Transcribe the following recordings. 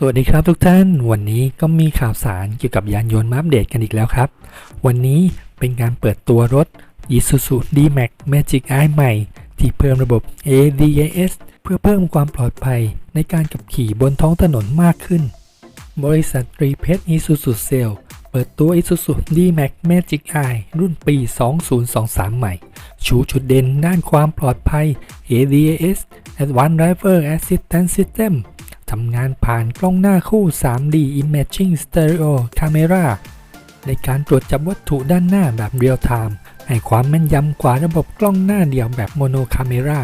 สวัสดีครับทุกท่าน วันนี้ก็มีข่าวสารเกี่ยวกับยานยนต์มาอัปเดตกันอีกแล้วครับ วันนี้เป็นการเปิดตัวรถ Isuzu D-Max Magic Eye ใหม่ ที่เพิ่มระบบ ADAS เพื่อเพิ่มความปลอดภัยในการขับขี่บนท้องถนนมากขึ้น บริษัทรีเพช Isuzu Sale เปิดตัว Isuzu D-Max Magic Eye รุ่นปี 2023 ใหม่ ชูจุดเด่นด้านความปลอดภัย ADAS Advanced Driver Assistance System ทำงานผ่านกล้องหน้าคู่ 3D Imaging Stereo Camera ในการตรวจจับวัตถุด้านหน้าแบบเรียลไทม์ให้ความแม่นยำกว่าระบบกล้องหน้าเดียวแบบโมโนคาเมรา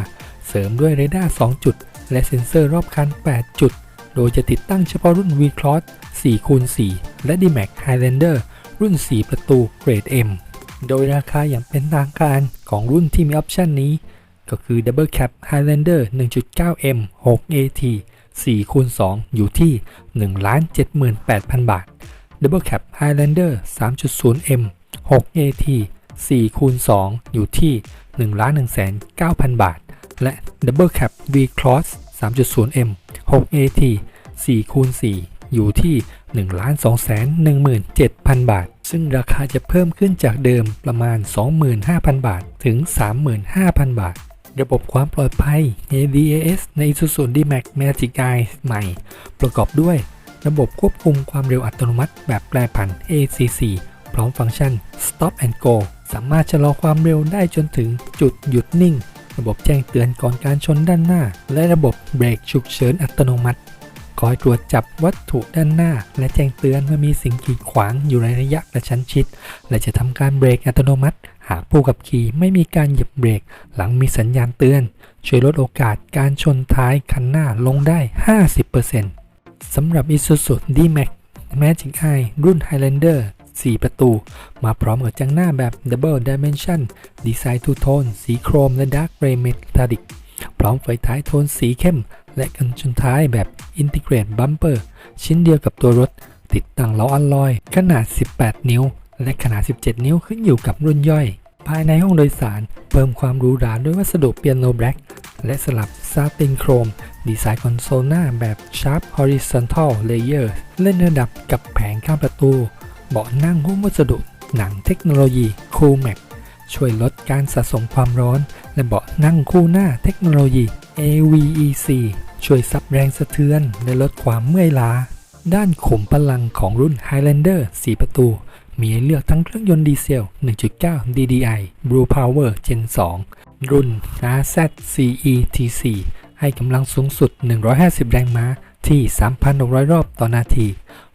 เสริมด้วยเรดาร์ 2 จุด และเซ็นเซอร์รอบคัน 8 จุด โดยจะติดตั้งเฉพาะรุ่น V-Cross 4คูณ4และ D-Max Highlander รุ่น 4 ประตูเกรด M โดยราคาอย่างเป็นทางการของรุ่นที่มีออปชันนี้ ก็คือ Double Cab Highlander 1.9M 6AT 4คูณ2อยู่ที่ 1,78,000 บาท Double Cab Highlander 3.0M 6AT 4คูณ2อยู่ที่ 1,109,000 บาท และ Double Cab V Cross 3.0M 6AT 4คูณ4อยู่ที่ 1,217,000 บาท ซึ่งราคาจะเพิ่มขึ้นจากเดิมประมาณ 25,000 บาท ถึง 35,000 บาท ระบบความปลอดภัย ADAS ใน Isuzu D-Max Magic Eye ใหม่ ประกอบด้วยระบบควบคุมความเร็วอัตโนมัติแบบแปรผัน ACC พร้อมฟังก์ชัน Stop and Go สามารถชะลอความเร็วได้จนถึงจุดหยุดนิ่ง ระบบแจ้งเตือนก่อนการชนด้านหน้า และระบบเบรกฉุกเฉินอัตโนมัติ คอยตรวจจับวัตถุด้านหน้า และแจ้งเตือนเมื่อมีสิ่งกีดขวางอยู่ในระยะกระชั้นชิด และจะทำการเบรกอัตโนมัติ หากผู้ขับขี่ไม่มีการเหยียบเบรกหลังมีสัญญาณเตือน ช่วยลดโอกาสการชนท้ายคันหน้าลงได้ 50%สำหรับ Isuzu D-Max Magic Eye รุ่น Highlander 4 ประตู มาพร้อมกับจังหน้าแบบ Double Dimension ดีไซน์ทูโทนสีโครมและ Dark Gray Metallic พร้อมไฟท้ายโทนสีเข้ม และกันชนท้ายแบบ Integrate Bumper ชิ้นเดียวกับตัวรถ ติดตั้งล้ออัลลอย ขนาด 18 นิ้ว และขนาด 17 นิ้วขึ้นอยู่กับรุ่นย่อย ภายในห้องโดยสารเพิ่มความหรูหราด้วยวัสดุเปียโนแบล็กและสลับซาตินโครม ดีไซน์คอนโซลหน้าแบบ Sharp Horizontal Layer เล่นระดับกับแผงข้างประตู เบาะนั่งหุ้มวัสดุหนังเทคโนโลยี Cool Max ช่วยลดการสะสมความร้อน และเบาะนั่งคู่หน้าเทคโนโลยี AVEC ช่วยซับแรงสะเทือนและลดความเมื่อยล้า ด้านขุมพลังของรุ่น Highlander 4 ประตู มีให้เลือกทั้งเครื่องยนต์ดีเซล 1.9 DDI Blue Power Gen 2 รุ่น RZ CE T4 ให้กำลังสูงสุด 150 แรงม้าที่ 3,600 รอบต่อนาที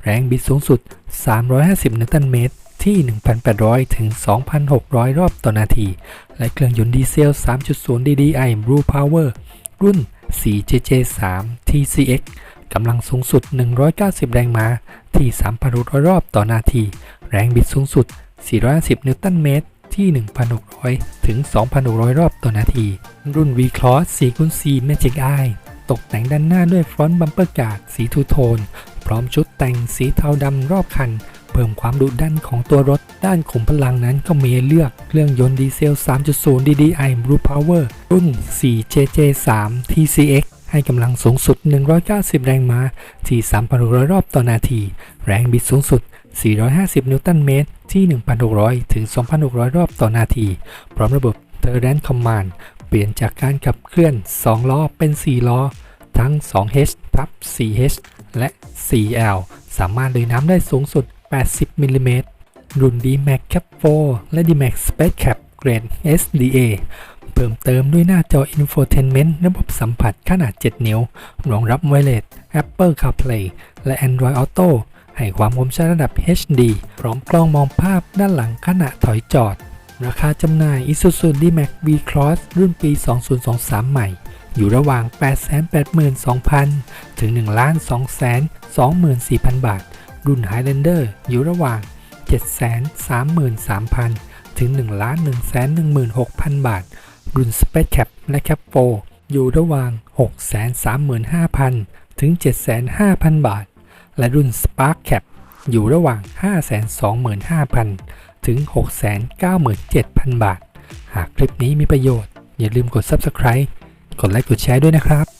แรงบิดสูงสุด 350 นิวตันเมตร ที่ 1,800 ถึง 2,600 รอบต่อนาที และเครื่องยนต์ดีเซล 3.0 DDI Blue Power รุ่น 4JJ3 TCX กำลังสูงสุด 190 แรงม้า ที่ 3,600 รอบต่อนาที แรงบิดสูงสุด 450 นิวตันเมตร ที่ 1,600 ถึง 2,600 รอบต่อนาที รุ่น V-Cross 4x4 Magic Eye ตกแต่งด้านหน้าด้วยฟรอนต์บัมเปอร์กาดสีทูโทน พร้อมชุดแต่งสีเทาดำรอบคัน เพิ่มความดุดันของตัวรถ ด้านขุมพลังนั้นก็มีให้เลือกเครื่องยนต์ดีเซล 3.0 DDI Blue Power รุ่น 4JJ3 TCX ให้กำลังสูงสุด 190 แรงม้าที่ 3,600 รอบต่อนาที แรงบิดสูงสุด 450 นิวตันเมตร ที่ 1,600 ถึง 2,600 รอบต่อนาที พร้อมระบบ t e r r a n Command เปลี่ยนจากการขับเคลื่อน 2 ล้อเป็น 4 ล้อ ทั้ง 2H ทับ 4H และ 4L สามารถลุยน้ำได้สูงสุด 80 มิลลิเมตรรุ่น D-Max Cap 4 และ D-Max Space Cap เกรด SDA พิ่มเติมด้วยหน้าจอ Infotainment ระบบสัมผัสขนาด 7 นิ้ว รองรับ Wireless Apple CarPlay และ Android Auto ให้ความคมชัดระดับ HD พร้อมกล้องมองภาพด้านหลังขณะถอยจอด ราคาจำหน่าย Isuzu D-Max V-Cross รุ่นปี 2023 ใหม่ อยู่ระหว่าง 882,000 ถึง 1,224,000 บาท รุ่น Highlander อยู่ระหว่าง 733,000 ถึง 1,116,000 บาท รุ่น Space Cap และ Cap 4อยู่ระหว่าง 635,000 ถึง705,000 บาท และรุ่น Spark Cap อยู่ระหว่าง 525,000 ถึง 697,000 บาท หากคลิปนี้มีประโยชน์ อย่าลืมกด Subscribe กดไลค์กดแชร์ด้วยนะครับ